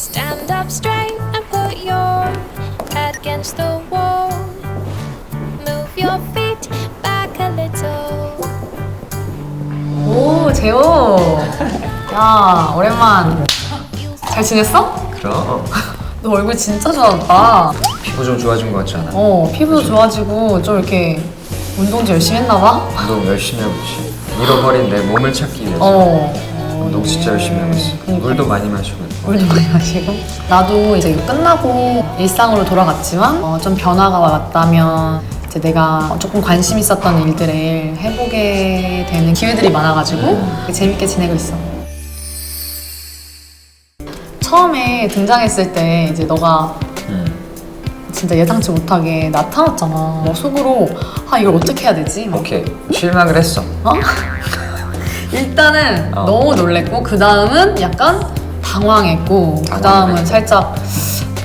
Stand up straight and put your head against the wall. Move your feet back a little. 오 재호. 야 오랜만. 잘 지냈어? 그럼. 너 얼굴 진짜 좋아졌다. 피부 좀 좋아진 것 같지 않아? 어 피부도 좋아지고 좀 이렇게 운동 좀 열심히 했나봐? 운동 열심히 하고 있지. 잃어버린 내 몸을 찾기 위해서. 어. 운동 진짜 열심히 하고 있어. 그러니까. 물도 많이 마시고 많이 마시고 나도 이제 이거 끝나고 일상으로 돌아갔지만 어, 좀 변화가 왔다면 이제 내가 조금 관심 있었던 일들을 해보게 되는 기회들이 많아가지고 재밌게 지내고 있어 처음에 등장했을 때 이제 너가 음. 진짜 예상치 못하게 나타났잖아 뭐 속으로 아 이걸 어떻게 해야 되지? 막 오케이 실망을 했어 어? 일단은 어. 너무 놀랬고 그 다음은 약간 당황했고 그 다음은 당황했고. 살짝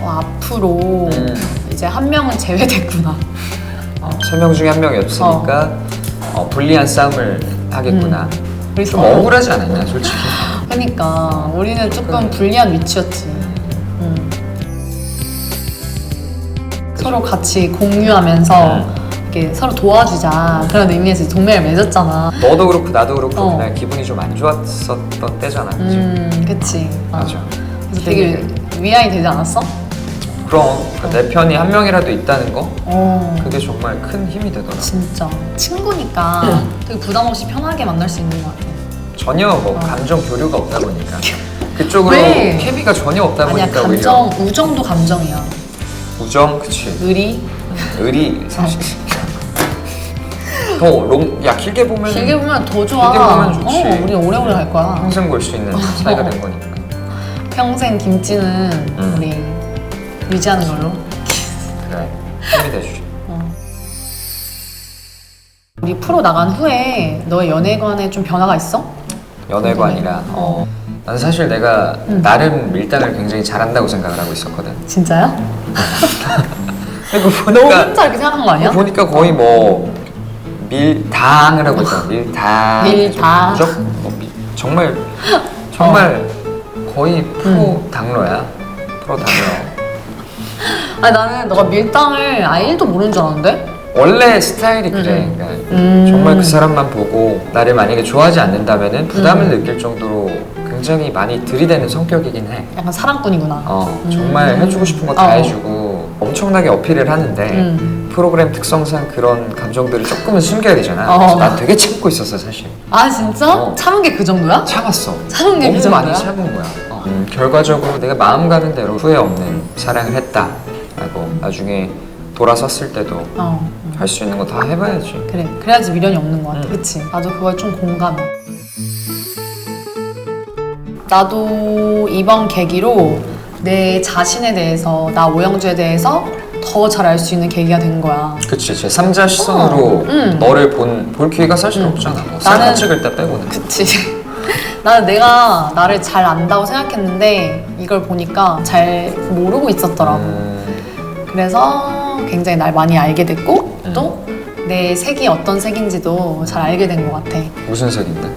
어, 앞으로 음. 이제 한 명은 제외됐구나. 어, 세명 중에 한 명이 없으니까 어, 불리한 싸움을 하겠구나 그래서 좀 억울하지 않았냐 솔직히 그러니까 우리는 조금 불리한 위치였지. 음. 서로 같이 공유하면서 음. 이렇게 서로 도와주자 그런 의미에서 동맹을 맺었잖아. 너도 그렇고 나도 그렇고 어. 그날 기분이 좀 안 좋았었던 때잖아 그치? 음, 그치. 어. 맞아 그래서 되게 위안이 되지 않았어? 그럼 그내 편이 한 명이라도 있다는 거 어. 그게 정말 큰 힘이 되더라 진짜 친구니까 되게 부담 없이 편하게 만날 수 있는 것 같아. 전혀 뭐 감정 교류가 없다 보니까 그쪽으로 왜? 케미가 전혀 없다 아니야 보니까 감정 우정도 감정이야. 오히려 우정 그치 의리 의리 사실 더 롱 야 길게 보면 길게 보면 더 좋아. 길게 보면 좋지. 어, 우리 오래오래 갈 거야. 평생 볼 수 있는 사이가 된 거니까 평생 김치는 음. 우리 유지하는 걸로. 그래 힘이 돼주지 우리 프로 나간 후에 너의 연애관에 좀 변화가 있어? 연애관이라 어. 난 사실 내가 음. 나름 밀당을 굉장히 잘한다고 생각을 하고 있었거든 진짜요? 근데 그거 너 보니까 혼자 이렇게 생각한 거 아니야? 보니까 거의 뭐 밀당을 하고 있잖아 밀당 밀당. 무조건 뭐 미- 정말 정말 거의 프로 음. 당러야 프로 당러 아니 나는 너가 밀당을 아예 1도 모르는 줄 알았는데? 원래 스타일이 그래. 음. 그러니까 음. 정말 그 사람만 보고 나를 만약에 좋아하지 않는다면은 부담을 음. 느낄 정도로 굉장히 많이 들이대는 성격이긴 해. 약간 사랑꾼이구나. 어, 음. 정말 해주고 싶은 거 다 어. 해주고 엄청나게 어필을 하는데 음. 프로그램 특성상 그런 감정들을 조금은 숨겨야 되잖아. 어. 그래서 난 되게 참고 있었어 사실. 아 진짜? 어. 참은 게 그 정도야? 참았어. 참은 게 너무 그 많이 정도야? 참은 거야. 어. 음, 결과적으로 내가 마음 가는 대로 후회 없는 사랑을 했다 라고 나중에 돌아섰을 때도 어. 할 수 있는 거 다 해봐야지. 그래 그래야지 미련이 없는 것 같아 음. 그치 나도 그걸 좀 공감해 나도 이번 계기로 내 자신에 대해서 나 오영주에 대해서 더 잘 알 수 있는 계기가 된 거야 그치 제 3자 시선으로 어, 음. 너를 본, 볼 기회가 사실 음. 없잖아 뭐 나는- 찍을 때 빼고는 그치 나는 내가 나를 잘 안다고 생각했는데 이걸 보니까 잘 모르고 있었더라고 음, 그래서 굉장히 날 많이 알게 됐고 음. 또 내 색이 어떤 색인지도 잘 알게 된 것 같아 무슨 색인데?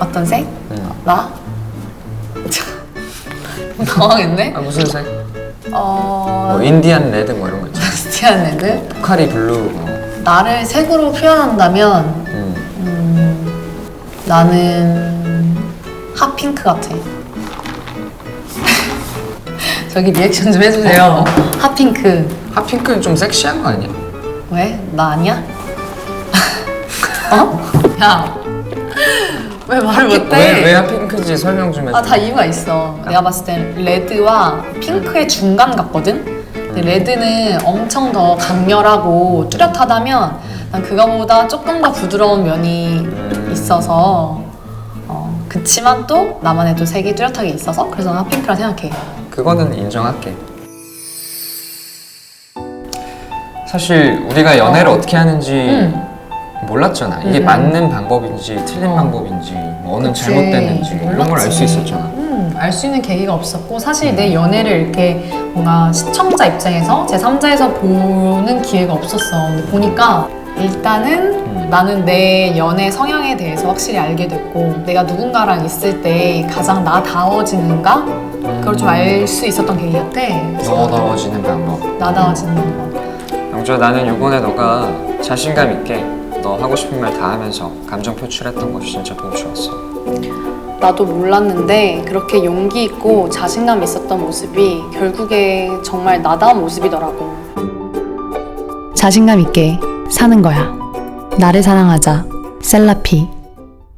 어떤 색? 음. 나? 당황했네? 아 무슨 색? 어... 뭐 인디안 레드 뭐 이런 거 있잖아 스티안 레드? 포카리 블루 뭐. 나를 색으로 표현한다면 음. 음, 나는 핫핑크 같아 저기 리액션 좀 해주세요 핫핑크 핫핑크는 좀 섹시한 거 아니야? 왜? 나 아니야? 어? 야, 왜 말을 못해? 왜, 왜 핫핑크인지 설명 좀 해줘 아, 다 이유가 있어. 내가 봤을 땐 레드와 핑크의 중간 같거든? 근데 레드는 엄청 더 강렬하고 뚜렷하다면 난 그거보다 조금 더 부드러운 면이 음. 있어서 어, 그치만 또 나만의 또 색이 뚜렷하게 있어서 그래서 난 핫핑크라 생각해. 그거는 인정할게 사실 우리가 연애를 어. 떻게 하는지 음. 몰랐잖아 이게 음. 맞는 방법인지 틀린 어. 방법인지 뭐 그치. 잘못됐는지 이런 걸 알 수. 있었잖아 음, 알 수 있는 계기가 없었고 사실 내 연애를 이렇게 뭔가 시청자 입장에서 제 3자에서 보는 기회가 없었어. 근데 보니까 일단은 음. 나는 내 연애 성향에 대해서 확실히 알게 됐고 내가 누군가랑 있을 때 가장 나다워지는가 그걸 좀 알 수 있었던 계기 같아. 너너워지는 방법. 나다워지는 거. 영주야 나는 요번에 너가 자신감 있게 너 하고 싶은 말 다 하면서 감정 표출했던 것이 진짜 보기 좋았어. 나도 몰랐는데 그렇게 용기 있고 자신감 있었던 모습이 결국에 정말 나다운 모습이더라고. 자신감 있게 사는 거야. 나를 사랑하자. 셀라피.